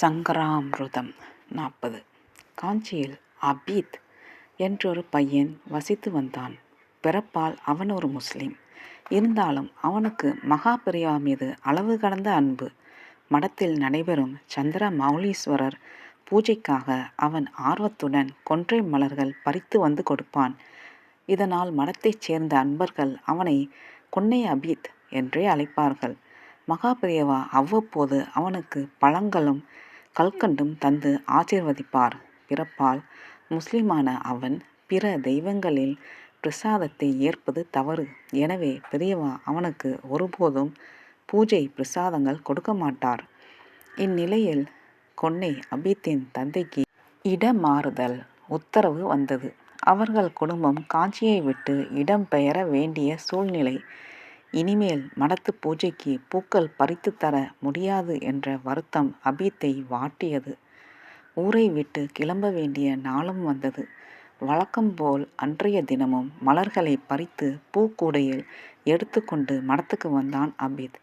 சங்கராமிருதம் நாற்பது. காஞ்சியில் அபீத் என்றொரு பையன் வசித்து வந்தான். பிறப்பால் அவன் ஒரு முஸ்லீம். இருந்தாலும் அவனுக்கு மகா பெரியா மீது அளவு கடந்த அன்பு. மடத்தில் நடைபெறும் சந்திர மௌலீஸ்வரர் பூஜைக்காக அவன் ஆர்வத்துடன் கொன்றை மலர்கள் பறித்து வந்து கொடுப்பான். இதனால் மடத்தைச் சேர்ந்த அன்பர்கள் அவனை கொன்னை அபீத் என்றே அழைப்பார்கள். மகாபிரியவா அவ்வப்போது அவனுக்கு பழங்களும் கல்கண்டும் தந்து ஆசீர்வதிப்பார். பிறப்பால் முஸ்லிமான அவன் பிற தெய்வங்களில் பிரசாதத்தை ஏற்பது தவறு. எனவே பெரியவா அவனுக்கு ஒருபோதும் பூஜை பிரசாதங்கள் கொடுக்க மாட்டார். இந்நிலையில் கொன்னை அபித்தின் தந்தைக்கு இடமாறுதல் உத்தரவு வந்தது. அவர்கள் குடும்பம் காஞ்சியை விட்டு இடம் பெயர வேண்டிய சூழ்நிலை இனிமேல் மடத்து பூஜைக்கு பூக்கள் பறித்து தர முடியாது என்ற வருத்தம் அபீத்தை வாட்டியது. ஊரை விட்டு கிளம்ப வேண்டிய நாளும் வந்தது. வழக்கம்போல் அன்றைய தினமும் மலர்களை பறித்து பூக்கூடையில் எடுத்துக்கொண்டு மடத்துக்கு வந்தான் அபீத்.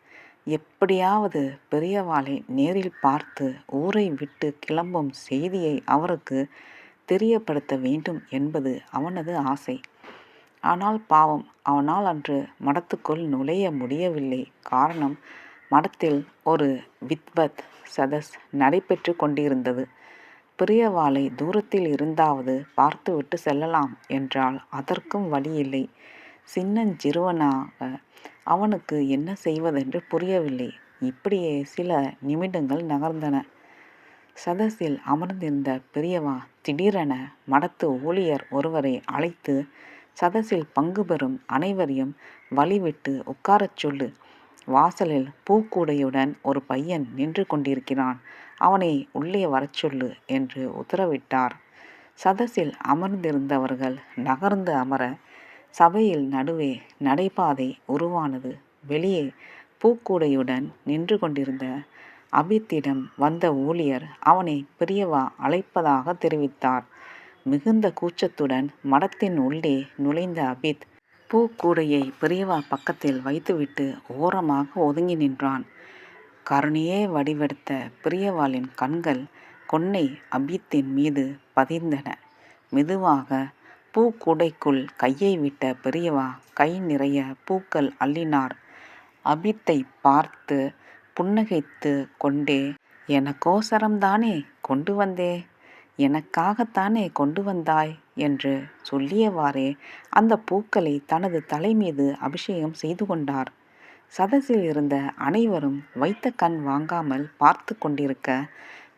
எப்படியாவது பெரியவாளை நேரில் பார்த்து ஊரை விட்டு கிளம்பும் செய்தியை அவருக்கு தெரியப்படுத்த வேண்டும் என்பது அவனது ஆசை. ஆனால் பாவம் அவனால் அன்று மடத்துக்குள் நுழைய முடியவில்லை. காரணம் மடத்தில் ஒரு வித்வத் சதஸ் நடைபெற்று கொண்டிருந்தது. பிரியவாளை தூரத்தில் இருந்தாவது பார்த்துவிட்டு செல்லலாம் என்றால் அதற்கும் வழியில்லை. சின்னஞ்சிறுவனாக அவனுக்கு என்ன செய்வதென்று புரியவில்லை. இப்படியே சில நிமிடங்கள் நகர்ந்தன. சதஸில் அமர்ந்திருந்த பெரியவா திடீரென மடத்து ஊழியர் ஒருவரை அழைத்து சதசில் பங்கு பெறும் அனைவரையும் வழிவிட்டு உட்காரச் சொல்லு. வாசலில் பூக்கூடையுடன் ஒரு பையன் நின்று கொண்டிருக்கிறான். அவனை உள்ளே வரச் சொல்லு என்று உத்தரவிட்டார். சதசில் அமர்ந்திருந்தவர்கள் நகர்ந்து அமர சபையில் நடுவே நடைபாதை உருவானது. வெளியே பூக்கூடையுடன் நின்று கொண்டிருந்த அபித்திடம் வந்த ஊழியர் அவனை பிரியவா அழைப்பதாக தெரிவித்தார். மிகுந்த கூச்சத்துடன் மடத்தின் உள்ளே நுழைந்த அபித் பூக்கூடையை பெரியவா பக்கத்தில் வைத்துவிட்டு ஓரமாக ஒதுங்கி நின்றான். கருணையே வடிவெடுத்த பெரியவாளின் கண்கள் கொன்னை அபித்தின் மீது பதிந்தன. மெதுவாக பூக்கூடைக்குள் கையை விட்ட பெரியவா கை நிறைய பூக்கள் அள்ளினார். அபித்தை பார்த்து புன்னகைத்து கொண்டே எனக்கோசரம்தானே கொண்டு வந்தே? எனக்காகத்தானே கொண்டு வந்தாய்? என்று சொல்லியவாறே அந்த பூக்களை தனது தலை மீது அபிஷேகம் செய்து கொண்டார். சதசில் இருந்த அனைவரும் வைத்த கண் வாங்காமல் பார்த்து கொண்டிருக்க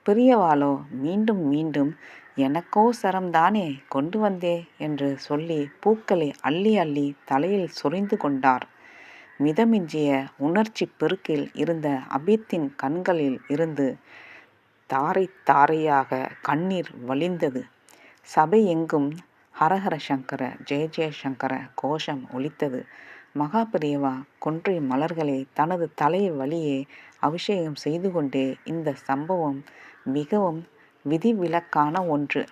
பெரியவாளோ மீண்டும் மீண்டும் எனக்கோ சரம்தானே கொண்டு வந்தே என்று சொல்லி பூக்களை அள்ளி அள்ளி தலையில் சொரிந்து கொண்டார். மிதமிஞ்சிய உணர்ச்சி பெருக்கில் இருந்த அபித்தின் கண்களில் இருந்து தாரை தாரையாக கண்ணீர் வழிந்தது. சபை எங்கும் ஹரஹர சங்கர ஜெய ஜெயசங்கர கோஷம் ஒலித்தது. மகாபிரியவா கொன்றை மலர்களை தனது தலை வழியே அபிஷேகம் செய்து கொண்டே இந்த சம்பவம் மிகவும் விதிவிலக்கான ஒன்று.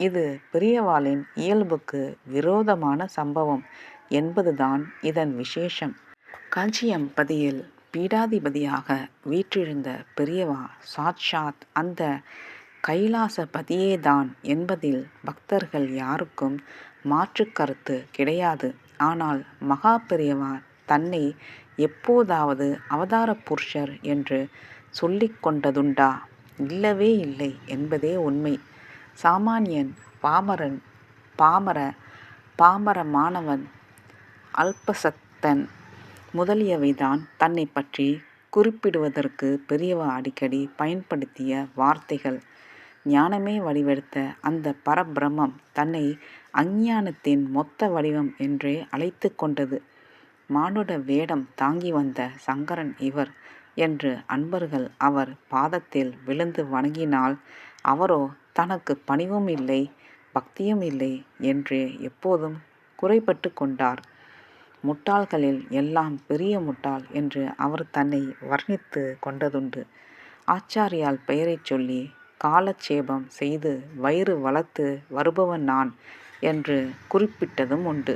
இது பெரியவாளின் இயல்புக்கு விரோதமான சம்பவம் என்பதுதான் இதன் விசேஷம். பதியில் பீடாதிபதியாக வீற்றிருந்த பெரியவா சாட்சாத் அந்த கைலாசபதியேதான் என்பதில் பக்தர்கள் யாருக்கும் மாற்று கருத்து கிடையாது. ஆனால் மகா பெரியவா தன்னை எப்போதாவது அவதார புருஷர் என்று சொல்லிக்கொண்டதுண்டா இல்லவே இல்லை என்பதே உண்மை. சாமானியன் பாமரன் பாமர பாமர மாணவன் அல்பசத்தன் முதலியவைதான் தன்னை பற்றி குறிப்பிடுவதற்கு பெரியவா அடிக்கடி பயன்படுத்திய வார்த்தைகள். ஞானமே வடிவெடுத்த அந்த பரபிரமம் தன்னை அஞ்ஞானத்தின் மொத்த வடிவம் என்றே அழைத்து கொண்டது. மானுட வேடம் தாங்கி வந்த சங்கரன் இவர் என்று அன்பர்கள் அவர் பாதத்தில் விழுந்து வணங்கினால் அவரோ தனக்கு பணிவும் இல்லை பக்தியும் இல்லை என்று எப்போதும் குறைபட்டு கொண்டார். முட்டாள்களில் எல்லாம் பெரிய முட்டாள் என்று அவர் தன்னை வர்ணித்து கொண்டதுண்டு. ஆச்சாரியால் பெயரைச் சொல்லி காலட்சேபம் செய்து வயிறு வளர்த்து வருபவன் நான் என்று குறிப்பிட்டதும் உண்டு.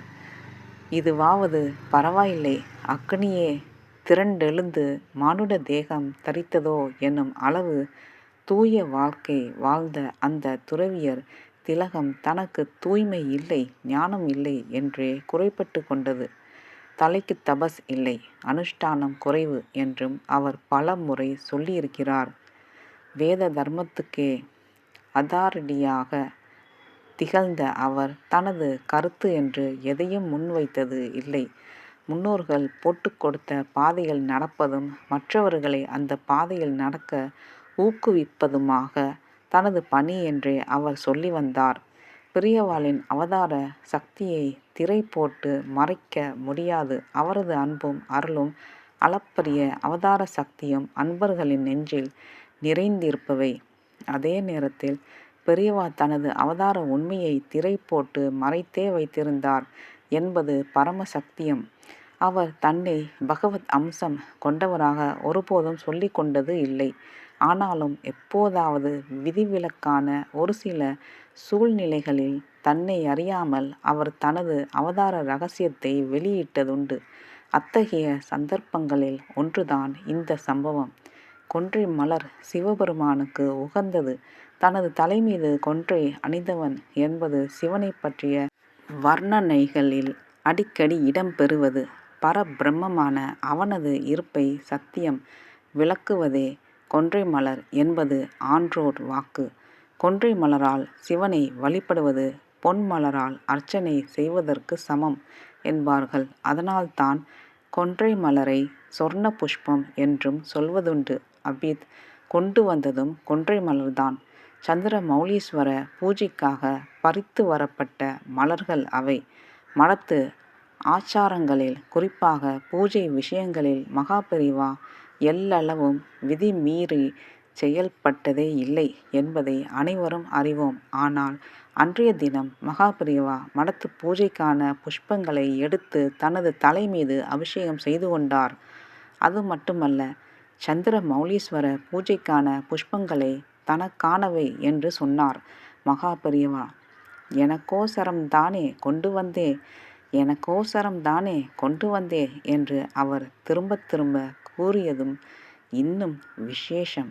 இதுவாவது பரவாயில்லை அக்னியே திரண்டெழுந்து மானுட தேகம் தரித்ததோ என்னும் அளவு தூய வாழ்க்கை வாழ்ந்த அந்த துறவியர் திலகம் தனக்கு தூய்மை இல்லை ஞானம் இல்லை என்றே குறைப்பட்டு கொண்டது. தலைக்கு தபஸ் இல்லை. அனுஷ்டானம் குறைவு என்றும் அவர் பல முறை சொல்லியிருக்கிறார். வேத தர்மத்துக்கே அதாரடியாக திகழ்ந்த அவர் தனது கருத்து என்று எதையும் முன்வைத்தது இல்லை. முன்னோர்கள் போட்டு கொடுத்த பாதையில் நடப்பதும் மற்றவர்களை அந்த பாதையில் நடக்க ஊக்குவிப்பதுமாக தனது பணி என்றே அவர் சொல்லி வந்தார். பெரியவாளின் அவதார சக்தியை திரை போட்டு மறைக்க முடியாது. அவரது அன்பும் அருளும் அளப்பரிய அவதார சக்தியும் அன்பர்களின் நெஞ்சில் நிறைந்திருப்பவை. அதே நேரத்தில் பெரியவா தனது அவதார உண்மையை திரை போட்டு மறைத்தே வைத்திருந்தார் என்பது பரம சக்தியம் அவர் தன்னை பகவத் அம்சம் கொண்டவராக ஒருபோதும் சொல்லி கொண்டது இல்லை. ஆனாலும் எப்போதாவது விதிவிலக்கான ஒரு சில சூழ்நிலைகளில் தன்னை அறியாமல் அவர் தனது அவதார ரகசியத்தை வெளியிட்டதுண்டு. அத்தகைய சந்தர்ப்பங்களில் ஒன்றுதான் இந்த சம்பவம். கொன்றை மலர் சிவபெருமானுக்கு உகந்தது. தனது தலைமீது கொன்றை அணிந்தவன் என்பது சிவனை பற்றிய வர்ணனைகளில் அடிக்கடி இடம்பெறுவது பரபிரம்மமான அவனது இருப்பை சத்தியம் விளக்குவதே கொன்றை மலர் என்பது ஆன்றோர் வாக்கு. கொன்றை மலரால் சிவனை வழிபடுவது பொன் மலரால் அர்ச்சனை செய்வதற்கு சமம் என்பார்கள். அதனால்தான் கொன்றை மலரை சொர்ண புஷ்பம் என்றும் சொல்வதுண்டு. அபித் கொண்டு வந்ததும் கொன்றை மலர்தான். சந்திர மௌலீஸ்வர பூஜைக்காக பறித்து வரப்பட்ட மலர்கள் அவை. மடத்து ஆச்சாரங்களில் குறிப்பாக பூஜை விஷயங்களில் மகாபெரிவா எல்லளவும் விதி மீறி செயல்பட்டதே இல்லை என்பதை அனைவரும் அறிவோம். ஆனால் அன்றைய தினம் மகாபிரிவா மடத்து பூஜைக்கான புஷ்பங்களை எடுத்து தனது தலை மீது அபிஷேகம் செய்து கொண்டார். அது மட்டுமல்ல சந்திர மௌலீஸ்வர பூஜைக்கான புஷ்பங்களை தனக்கானவை என்று சொன்னார் மகாபெரியவா எனக்கோசரம் தானே கொண்டு வந்தே எனக்கோசரம் தானே கொண்டு வந்தே என்று அவர் திரும்ப திரும்ப கூறியதும் இன்னும் விசேஷம்.